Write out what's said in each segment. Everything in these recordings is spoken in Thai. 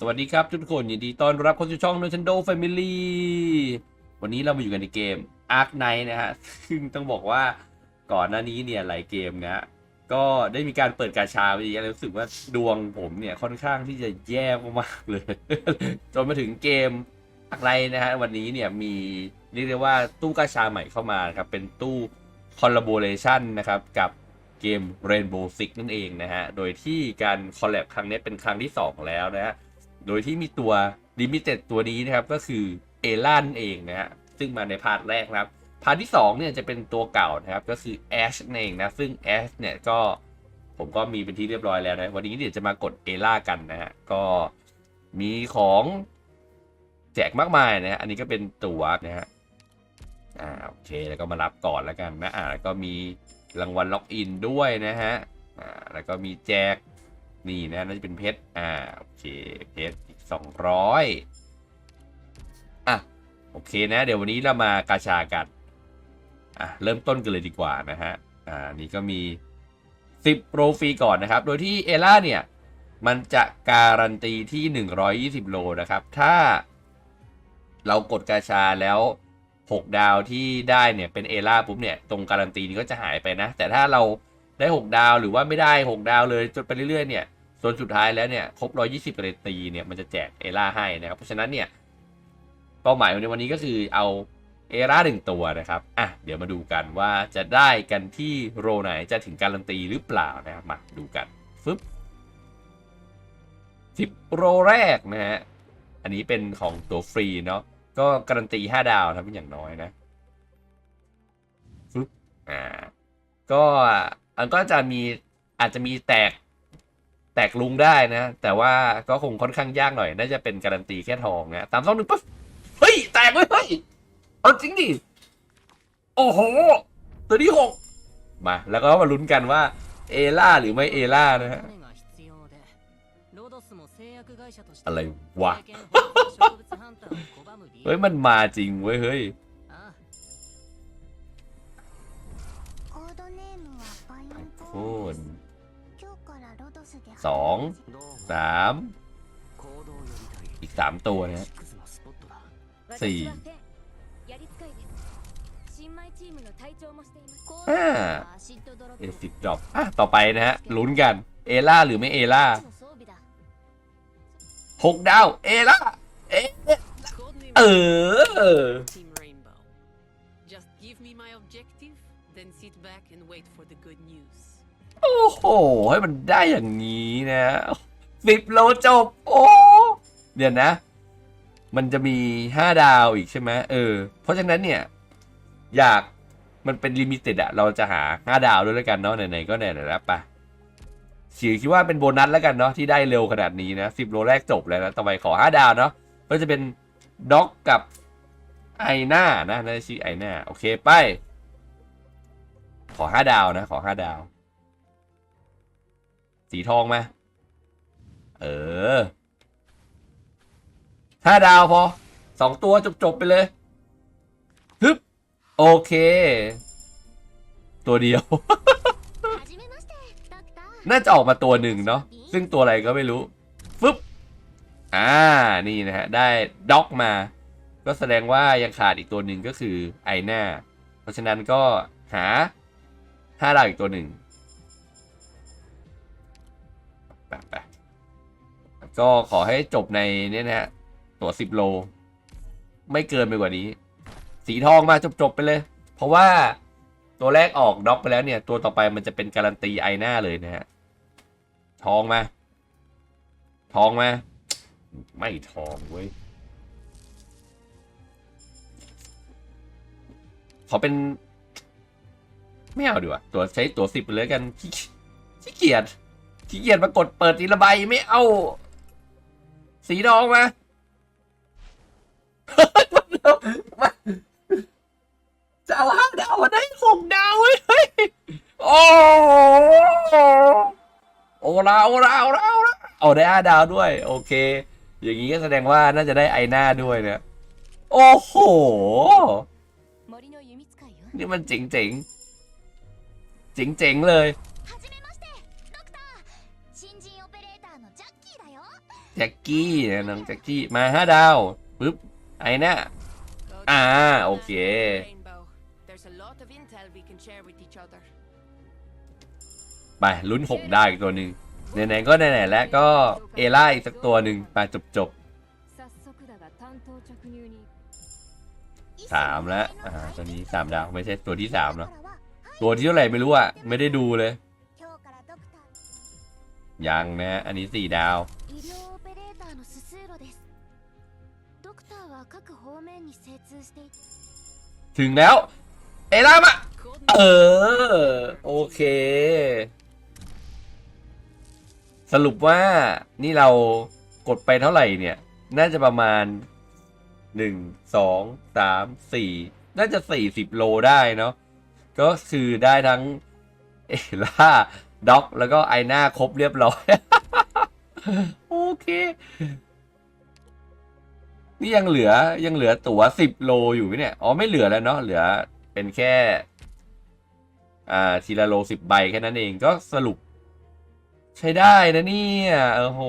สวัสดีครับทุกคนยินดีต้อนรับเข้าสู่ช่อง Nintendo Family วันนี้เรามาอยู่กันในเกม Ark Knight นะฮะ ซึ่งต้องบอกว่าก่อนหน้านี้เนี่ยหลายเกมนะก็ได้มีการเปิดกาชาไปอีกแล้วรู้สึกว่าดวงผมเนี่ยค่อนข้างที่จะแย่มากๆเลย จนมาถึงเกม Ark Knight นะฮะวันนี้เนี่ยมีเรียกได้ว่าตู้กาชาใหม่เข้ามาครับ เป็นตู้ collaboration นะครับกับเกม Rainbow Six นั่นเองนะฮะ โดยที่การคอลแลบครั้งนี้เป็นครั้งที่ 2 แล้วนะฮะ โดยที่มีตัว Limited ตัวนี้นะครับก็คือเอล่านเองนะฮะซึ่งมาในพาร์ทแรกนะครับพาร์ทที่2เนี่ยจะเป็นตัวเก่านะครับก็คือ Ash นั่นเองนะซึ่ง Ash เนี่ยก็ผมก็มีเป็นที่เรียบร้อยแล้วนะวันนี้เดี๋ยวจะมากดเอล่ากันนะฮะก็มีของแจกมากมายนะฮะอันนี้ก็เป็นตัวนะฮะอ่าโอเคแล้วก็มารับก่อนแล้วกันนะอ่าแล้วก็มีรางวัลล็อกอินด้วยนะฮะอ่าแล้วก็มีแจก นี่นะน่าจะเป็นเพชร อ่า โอเค เพชรอีกสองร้อยอะ โอเคนะ เดี๋ยววันนี้เรามากาชากัน อะ เริ่มต้นกันเลยดีกว่านะฮะ อ่า นี่ก็มี 10 โปรฟรีก่อนนะครับ โดยที่เอล่าเนี่ย มันจะการันตีที่ 120 โลนะครับ ถ้าเรากดกาชาแล้ว 6 ดาวที่ได้เนี่ยเป็นเอล่าปุ๊บเนี่ย ตรงการันตีนี้ก็จะหายไปนะ แต่ถ้าเรา ได้ 6 ดาวหรือว่าไม่ได้ 6 ดาวเลยจนไปเรื่อยๆเนี่ยส่วนสุดท้ายแล้วเนี่ยครบ 120การันตีเนี่ยมันจะแจกเอล่าให้นะครับเพราะฉะนั้นเนี่ยเป้าหมายในวันนี้ก็คือเอาเอล่าหนึ่งตัวนะครับอะเดี๋ยวมาดูกันว่าจะได้กันที่โรไหนจะถึงการันตีหรือเปล่านะครับมาดูกันฟึบสิบโรแรกนะฮะอันนี้เป็นของตัวฟรีเนาะก็การันตี 5 ดาวนะเป็นอย่างน้อยนะฟึบอ่าก็ อันก็จะมีอาจจะมีแตกแตกลุงได้นะ แต่ว่าก็คงค่อนข้างยากหน่อย น่าจะเป็นการันตีแค่ทองนะตามช่องหนึ่งปุ๊บเฮ้ย แตกเลยเฮ้ยเอาจริงดิโอ้โห ตัวที่หกมา แล้วก็มาลุ้นกันว่าเอล่าหรือไม่เอล่านะฮะอะไรวะ เฮ้ย มันมาจริงเว้ย เฮ้ย คูสองสามอีกสามตัวนะฮะสี่ห้าเอสิบดรอปอะต่อไปนะฮะลุ้นกัน เอล่าหรือไม่เอล่าหกดาว เอล่าเอเอ sit back and wait for the good news. โอ้โห ให้มันได้อย่างนี้นะสิบโลจบ โอ้เดี๋ยวนะ มันจะมีห้าดาวอีกใช่ไหมเออ เพราะฉะนั้นเนี่ย อยากมันเป็นลิมิเต็ดอะเราจะหาห้าดาวด้วยแล้วกันเนาะไหนๆก็ไหนๆแล้วปะฉีคิดว่าเป็นโบนัสแล้วกันเนาะที่ได้เร็วขนาดนี้นะสิบโลแรกจบแล้วนะต่อไปขอห้าดาวเนาะก็จะเป็นด็อกกับไอหน้านะน่าจะชื่อไอหน้าโอเคไป ขอห้าดาวนะ ขอห้าดาว สีทองไหมเออห้าดาวพอสองตัวจบๆไปเลยฮึบโอเค ตัวเดียว น่าจะออกมาตัวหนึ่งเนาะซึ่งตัวอะไรก็ไม่รู้ฟึบอ่านี่นะฮะ ได้ด็อกมา ก็แสดงว่ายังขาดอีกตัวหนึ่งก็คือไอหน้า เพราะฉะนั้นก็หาห้าดาวอีกตัวหนึ่ง ไปไปก็ขอให้จบในเนี่ยนะฮะ ตัวสิบโล ไม่เกินไปกว่านี้ สีทองมาจบๆไปเลย เพราะว่าตัวแรกออกด็อกไปแล้วเนี่ย ตัวต่อไปมันจะเป็นการันตีไอหน้าเลยนะฮะ ทองมา ทองมา ไม่ทองเว้ย ขอเป็น ไม่เอาดีกว่า ตัวใช้ตัวสิบไปเลยกันขี้เกียจ ขี้เกียจมากดเปิดทีละใบไม่เอา สีดองมาจะเอาห้าดาวได้หกดาวเฮ้ยโอ้โอลาโอลาโอลาโอลาเอาได้ห้าดาวด้วย โอเค อย่างนี้ก็แสดงว่าน่าจะได้ไอหน้าด้วยเนี่ยโอ้โห นี่มันเจ๋งเจ๋งเจ๋งเจ๋งเลย แจ็กกี้น้องแจ็กกี้มาห้าดาวปึ๊บไอ้นะ่ะอ่าโอเค ไปลุ้นหกด้อีกตัวหนึ่งไหนๆก็ไหนๆแล้วก็เอล่าอีกสักตัวหนึ่งไปจบจบสามแล้วอ่าตัวนี้สามดาวไม่ใช่ตัวที่สามเนาะตัวที่เท่าไหร่ไม่รู้อะไม่ได้ดูเลย ยังนะ อันนี้สี่ดาว ถึงแล้ว เอล่ามาเออ โอเค สรุปว่านี่เรากดไปเท่าไหร่เนี่ย น่าจะประมาณหนึ่งสองสามสี่น่าจะสี่สิบโลได้เนาะก็คือได้ทั้งเอล่าด็อก แล้วก็ไอหน้าครบเรียบร้อย โอเค นี่ยังเหลือยังเหลือตั๋วสิบโลอยู่ไหมเนี่ย อ๋อไม่เหลือแล้วเนาะเหลือเป็นแค่อ่าทีละโลสิบใบแค่นั้นเองก็สรุป ใช้ได้นะเนี่ยเออโห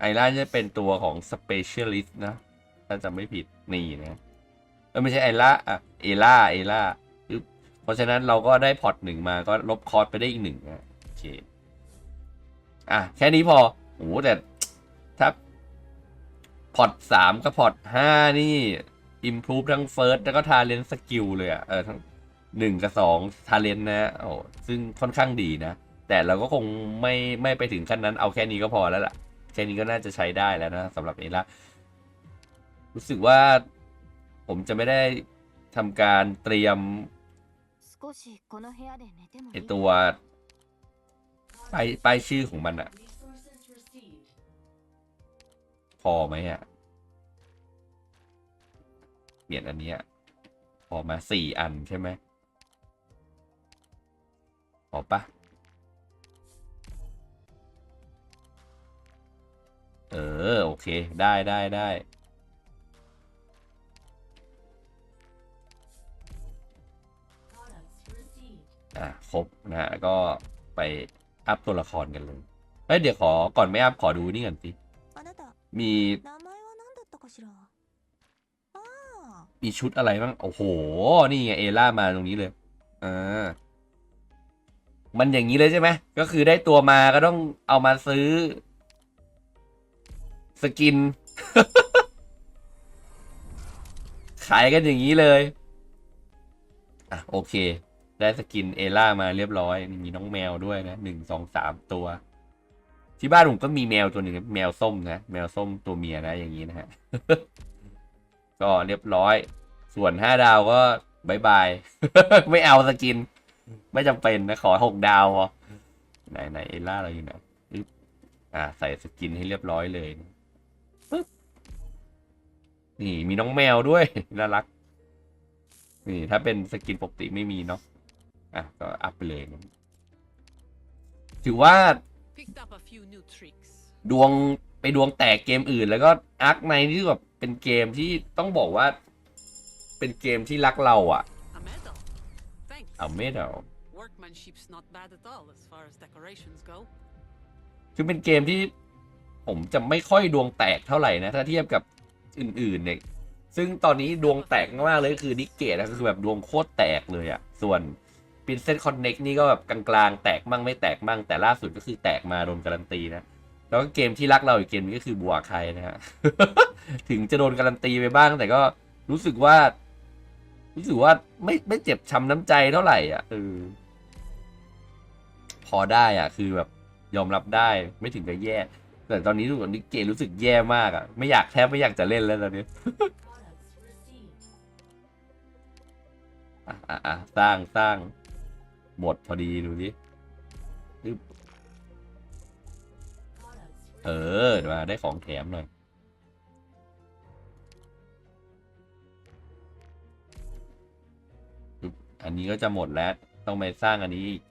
ไอร่าจะเป็นตัวของ Specialist นะ ถ้าจำไม่ผิดนี่นะเออไม่ใช่ไอร่าอะเอล่าเอล่าเพราะฉะนั้นเราก็ได้พอร์ตหนึ่งมาก็ลบคอร์สไปได้อีกหนึ่งนะโอเคอะแค่นี้พอโอ้แต่ พอร์ตสามกับพอร์ตห้านี่อิมพูฟทั้งเฟิร์สแล้วก็ทาเลนสกิลเลยอะเออทั้งหนึ่งกับสองทาเลนนะโอ้ซึ่งค่อนข้างดีนะ แต่เราก็คงไม่ไม่ไปถึงขั้นนั้นเอาแค่นี้ก็พอแล้วล่ะ แค่นี้ก็น่าจะใช้ได้แล้วนะสำหรับเอล่ารู้สึกว่าผมจะไม่ได้ทำการเตรียมไอตัวไปไปชื่อของมันอะ พอไหมอะ เปลี่ยนอันนี้พอมาสี่อันใช่ไหมพอปะเออ โอเค ได้ได้ได้อะครบนะก็ไปอัพตัวละครกันเลยเฮ้ยเดี๋ยวขอก่อนไม่อัพขอดูนี่ก่อนสิ มีมีชุดอะไรบ้าง โอ้โห นี่ไงเอล่ามาตรงนี้เลยอ่ามันอย่างนี้เลยใช่ไหม ก็คือได้ตัวมาก็ต้องเอามาซื้อ สกิน ขายกันอย่างนี้เลย อะ โอเค ได้สกินเอล่ามาเรียบร้อย มีน้องแมวด้วยนะหนึ่งสองสามตัว ที่บ้านผมก็มีแมวตัวหนึ่งแมวส้มนะ แมวส้มตัวเมียนะ อย่างนี้นะฮะ ก็เรียบร้อย ส่วนห้าดาวก็บายบาย ไม่เอาสกิน ไม่จำเป็นนะ ขอหกดาวพอไหนไหนเอล่าเราอยู่ไหนปึ๊บอ่า ใส่สกินให้เรียบร้อยเลยปึ๊บนี่มีน้องแมวด้วย น่ารัก นี่ ถ้าเป็นสกินปกติไม่มีเนาะอะก็อัพไปเลย ถือว่า Picked up a few new tricks. ดวงไปดวงแตกเกมอื่น แล้วก็อาร์คไนที่แบบเป็นเกมที่ต้องบอกว่า เป็นเกมที่รักเราอะ A medal. Thanks. เอาไม่เอา Workmanship's not bad at all as far as decorations go. คือเป็นเกมที่ผมจะไม่ค่อยดวงแตกเท่าไหร่นะ ถ้าเทียบกับอื่นๆเนี่ย ซึ่งตอนนี้ดวงแตกมากๆเลยก็คือนิกเกตนะก็คือแบบดวงโคตรแตกเลยอะส่วน Princess Connect นี่ก็แบบกลางๆ แตกมั่งไม่แตกมั่งแต่ล่าสุดก็คือแตกมาโดนการันตีนะ แล้วก็เกมที่รักเราอีกเกมนึงก็คือบัวใครนะฮะ ถึงจะโดนการันตีไปบ้าง แต่ก็รู้สึกว่า รู้สึกว่าไม่ไม่เจ็บช้ำน้ำใจเท่าไหร่อะเออพอได้อะ คือแบบยอมรับได้ไม่ถึงกับแย่ แต่ตอนนี้รู้สึกนิกเกรู้สึกแย่มากอะไม่อยากแทบไม่อยากจะเล่นแล้วตอนนี้อะอะสร้างสร้าง หมดพอดีดูดิเออเดี๋ยวมาได้ของแถมหน่อยอันนี้ก็จะหมดแล้วต้องไปสร้างอันนี้อีก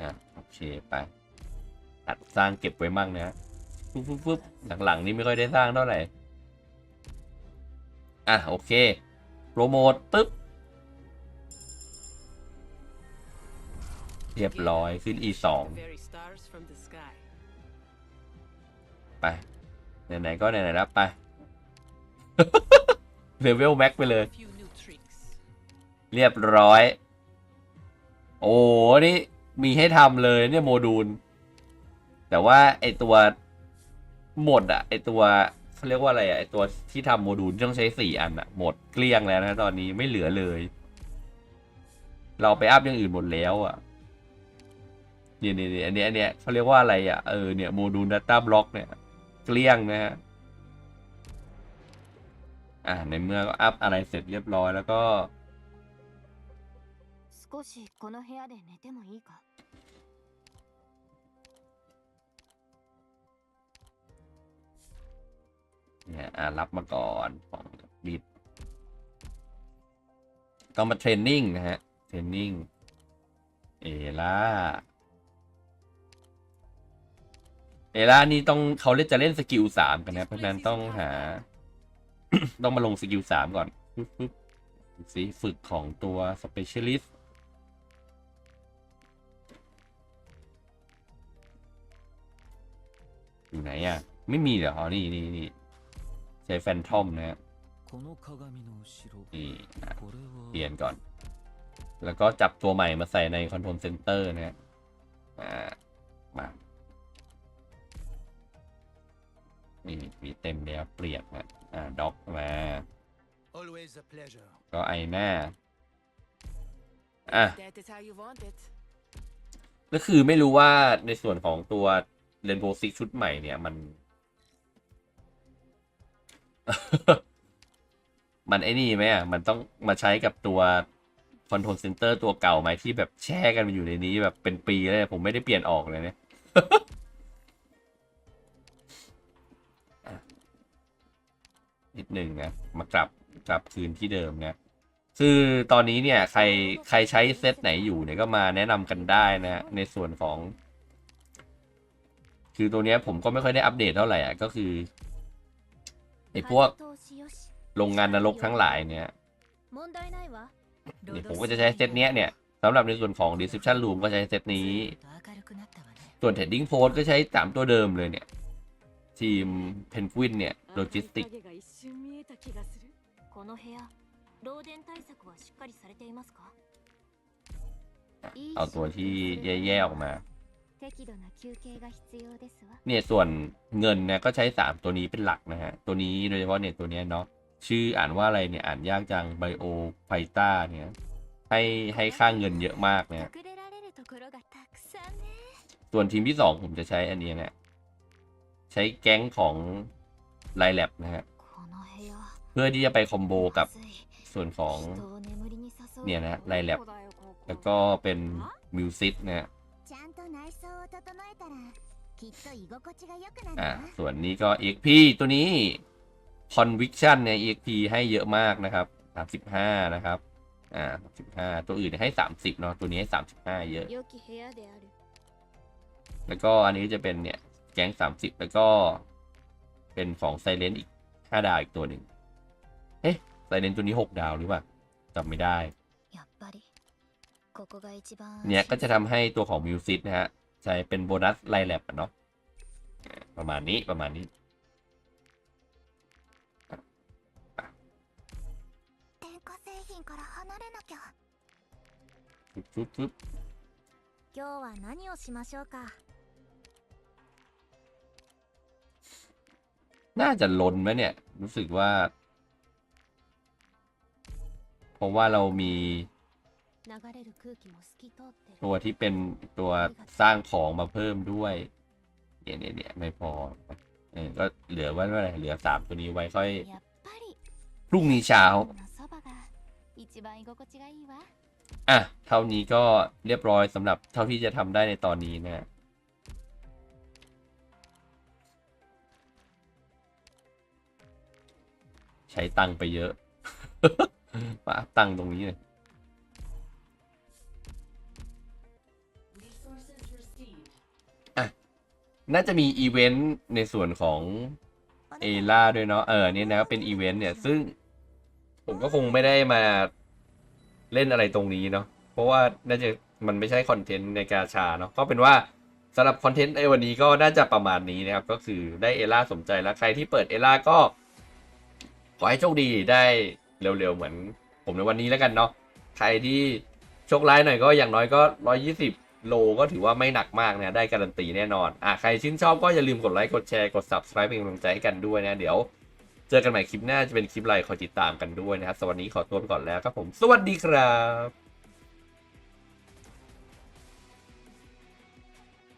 นะโอเคไปตัดสร้างเก็บไว้มั่งนะปึ๊บปึ๊บปึ๊บหลังๆนี้ไม่ค่อยได้สร้างเท่าไหร่ อะ โอเค โปรโมทปึ๊บ เรียบร้อยขึ้น e สอง The very stars for from the sky. ไป ไหน ๆ ก็ไหน ๆ แล้วไป เลเวลแม็กไปเลย เรียบร้อย โอ้นี่ มีให้ทำเลยเนี่ยโมดูล แต่ว่า ไอตัวหมดอะไอตัวเขาเรียกว่าอะไรอะไอตัวที่ทำโมดูลต้องใช้สี่อันอะหมดเกลี้ยงแล้วนะตอนนี้ไม่เหลือเลย เราไปอัพอย่างอื่นหมดแล้วอะ เนี่ยเนี่ยอันเนี้ยอันเนี้ยเขาเรียกว่าอะไรอะ เออเนี่ยโมดูลดัตต้าบล็อกเนี่ย เกลี้ยงนะฮะ อ่าในเมื่อก็อัพอะไรเสร็จเรียบร้อยแล้วก็เนี่ยอารับมาก่อนของบิดก็มาเทรนนิ่งนะฮะ เทรนนิ่ง เอล่า เอล่านี่ต้องเขาเล่นจะเล่นสกิลสามกันนะเพราะฉะนั้นต้องหา ต้องมาลงสกิลสามก่อนสิฝึกของตัวสเปเชียลิสต์อยู่ไหนอะ ไม่มีเหรออ๋นี่นี่นี่ใช้แฟนทอมนะฮะนี่เปลี่ยนก่อน แล้วก็จับตัวใหม่มาใส่ในคอนโทรลเซ็นเตอร์นะฮะมา นี่มีเต็มแล้วเปลี่ยนนะอ่าด็อกมา Always a pleasure. ก็ไอหน้าอะ That is how you want it. ก็คือไม่รู้ว่าในส่วนของตัวเรนโบว์ซิกชุดใหม่เนี่ยมัน มันไอ้นี่ไหมอะ มันต้องมาใช้กับตัวคอนโทรลเซนเตอร์ตัวเก่าไหมที่แบบแช่กันมาอยู่ในนี้แบบเป็นปีเลย ผมไม่ได้เปลี่ยนออกเลยเนี่ย นิดหนึ่งนะมากลับกลับคืนที่เดิมนะคือตอนนี้เนี่ยใครใครใช้เซตไหนอยู่เนี่ยก็มาแนะนำกันได้นะในส่วนของ คือตัวเนี้ยผมก็ไม่ค่อยได้อัปเดตเท่าไหร่อะก็คือไอ้พวกโรงงานนรกทั้งหลายเนี่ยเนี่ยผมก็จะใช้เซตเนี้ยเนี่ยสำหรับในส่วนของ Description Room ก็ใช้เซตนี้ ส่วน Trading Post ก็ใช้ 3 ตัวเดิมเลยเนี่ย ทีมเพนกวินเนี่ยโลจิสติกเอาตัวที่แย่ๆออกมา เนี่ยส่วนเงินนะก็ใช้ 3 ตัวนี้เป็นหลักนะฮะ ตัวนี้โดยเฉพาะเนี่ยตัวนี้เนาะชื่ออ่านว่าอะไรเนี่ยอ่านยากจังไบโอไพต้าเนี่ยให้ให้ค่าเงินเยอะมากเนี่ยส่วนทีมที่ 2 ผมจะใช้อันนี้เนะ ใช้แก๊งของไลแลบนะฮะ เพื่อที่จะไปคอมโบกับส่วนของ เนี่ยนะไลแลบแล้วก็เป็นมิวสิกนะฮะอ่าส่วนนี้ก็เอกพีตัวนี้คอนวิชชั่นเนี่ยเอกพีให้เยอะมากนะครับ 35 นะครับ อ่า35 ตัวอื่นให้ 30 เนาะ ตัวนี้ให้ 35 เยอะ แล้วก็อันนี้จะเป็นเนี่ย ก๊ง 30 แล้วก็เป็นของไซเลนอีก 5 ดาวอีกตัวหนึ่ง เอ๊ะไซเลนตัวนี้ 6 ดาวหรือเปล่าจำไม่ได้ やっぱりここが一番 เนี่ยก็จะทำให้ตัวของมิวสิตนะฮะ ใช้เป็นโบนัสไลแลบอะเนาะประมาณนี้ประมาณนี้ 電化製品から離れなきゃ ฟึบฟึบฟึบ 今日は何をしましょうか น่าจะล้นไหมเนี่ย รู้สึกว่า เพราะว่าเรามีตัวที่เป็นตัวสร้างของมาเพิ่มด้วยเนี่ยเนี่ยเนี่ยไม่พอเออก็เหลือว่าอะไรเหลือสามตัวนี้ไว้ค่อยพรุ่งนี้เช้าอะเท่านี้ก็เรียบร้อยสำหรับเท่าที่จะทำได้ในตอนนี้นะ ใช้ตังไปเยอะ มาอัพตังตรงนี้เลยน่าจะมีอีเวนต์ในส่วนของเอล่าด้วยเนาะ เออเนี่ยนะเป็นอีเวนต์เนี่ย ซึ่งผมก็คงไม่ได้มาเล่นอะไรตรงนี้เนาะ เพราะว่าน่าจะมันไม่ใช่คอนเทนต์ในกาชาเนาะ ก็เป็นว่าสำหรับคอนเทนต์ในวันนี้ก็น่าจะประมาณนี้นะครับ ก็คือได้เอล่าสมใจแล้ว ใครที่เปิดเอล่าก็ ขอให้โชคดีได้เร็วๆเหมือน ผมในวันนี้แล้วกันเนาะใครที่โชคร้ายหน่อยก็อย่างน้อยก็ 120 โลก็ถือว่าไม่หนักมากนะได้การันตีแน่นอนอะใครชื่นชอบก็อย่าลืมกดไลค์กดแชร์กด subscribe เป็นกำลังใจให้กันด้วยนะเดี๋ยว เจอกันใหม่คลิปหน้าจะเป็นคลิปอะไรคอยติดตามกันด้วยนะครับสวัสดีขอตัวไปก่อนแล้วครับผม สวัสดีครับ